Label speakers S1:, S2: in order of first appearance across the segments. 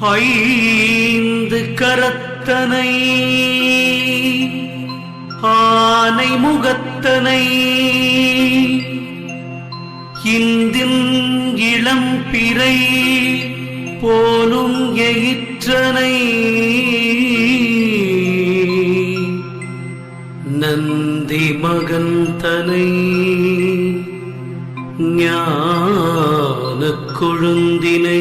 S1: ஐந்து கரத்தனை ஆனை முகத்தனை இந்தின் இளம் பிறை போலும் எயிற்றனை. நந்தி மகன் தனை ஞான கொழுந்தினை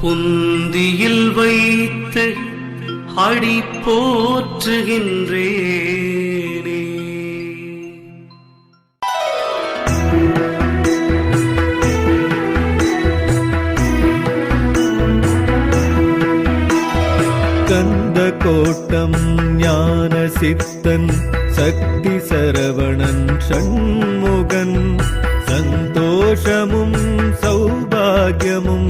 S1: புந்தியில் வைத்து அடி போற்றுகின்றேனே
S2: கந்த கோட்டம் ஞான சித்தன் சக்தி சரவணன் ஷண்முகன் சந்தோஷமும் சௌபாகியமும்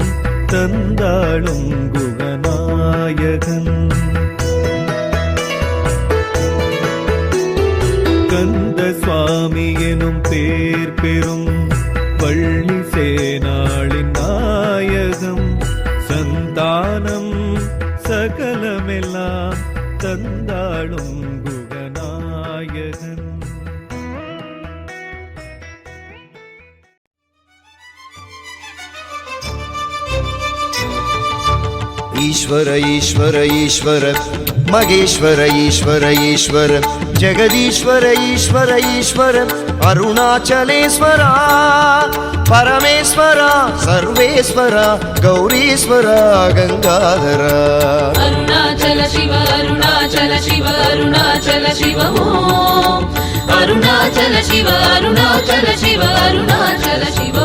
S2: தந்தாளும் குகநாயகன் கந்த சுவாமி எனும் பேர் பெறும் பள்ளி சேனாளின் நாயகம் சந்தானம் சகலமெல்லாம்
S3: ఈశ్వర ఈశ్వర ఈశ్వర మగేశ్వర ఈశ్వర ఈశ్వర జగదీశ్వర ఈశ్వర ఈశ్వర అరుణాచలేశ్వర పరమేశ్వర సర్వేశ్వర గౌరీశ్వర గంగాధర. అరుణాచల శివ అరుణాచల శివ అరుణాచల శివ అరుణాచల శివ అరుణాచల శివ అరుణాచల శివ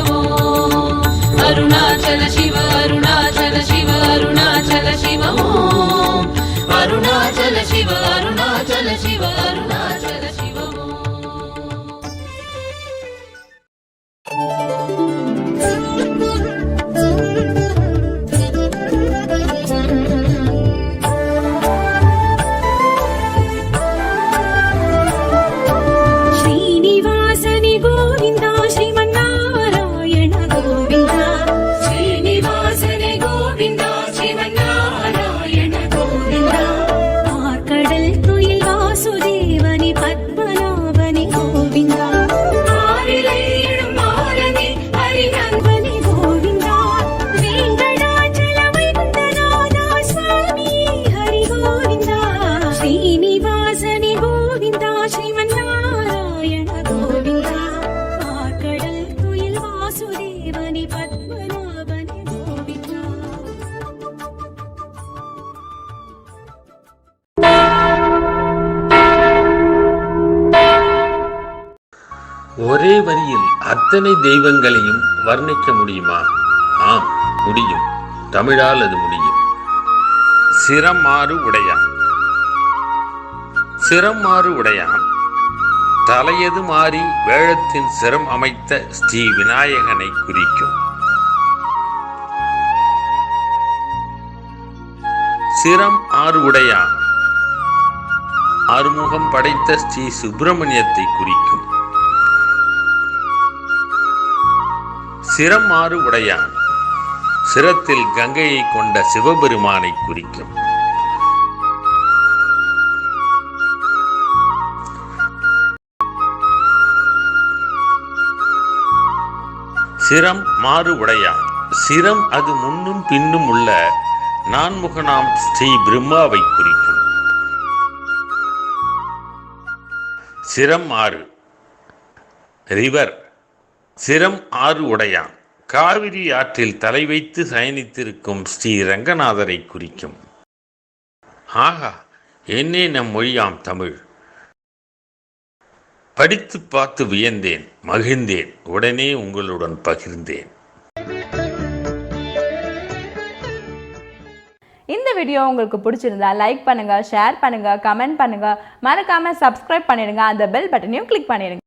S3: வாசுதேவனி பத்மநாபனி கோவிந்தா
S4: ஒரே வரியில் அத்தனை தெய்வங்களையும் வர்ணிக்க முடியுமா? ஆம் முடியும். தமிழால் அது முடியும். சிரம் மாறு உடையான். சிரம் மாறு உடையான் தலையது மாறி வேழத்தின் சிரம் அமைத்த ஸ்ரீ விநாயகனை குறிக்கும். சிரம் ஆறு உடையான் ஆறுமுகம் படைத்த ஸ்ரீ சுப்பிரமணியத்தை குறிக்கும். சிரம் ஆறு உடையான் சிரத்தில் கங்கையை கொண்ட சிவபெருமானை குறிக்கும். சிரம் மாறு உடையான் சிரம் அது முன்னும் பின்னும் உள்ள நான்முகனாம் ஸ்ரீ பிரம்மாவை குறிக்கும். சிரம் ஆறு. ரிவர். சிரம் ஆறு உடையான் காவிரி ஆற்றில் தலை வைத்து சயனித்திருக்கும் ஸ்ரீ ரங்கநாதரை குறிக்கும். ஆகா என்னே நம் மொழியாம் தமிழ். படித்து பார்த்து வியந்தேன் மகிழ்ந்தேன் உடனே உங்களுடன் பகிர்ந்தேன்.
S5: இந்த வீடியோ உங்களுக்கு பிடிச்சிருந்தா லைக் பண்ணுங்க ஷேர் பண்ணுங்க கமெண்ட் பண்ணுங்க. மறக்காம சப்ஸ்கிரைப் பண்ணிடுங்க அந்த பெல் பட்டனையும் கிளிக் பண்ணிடுங்க.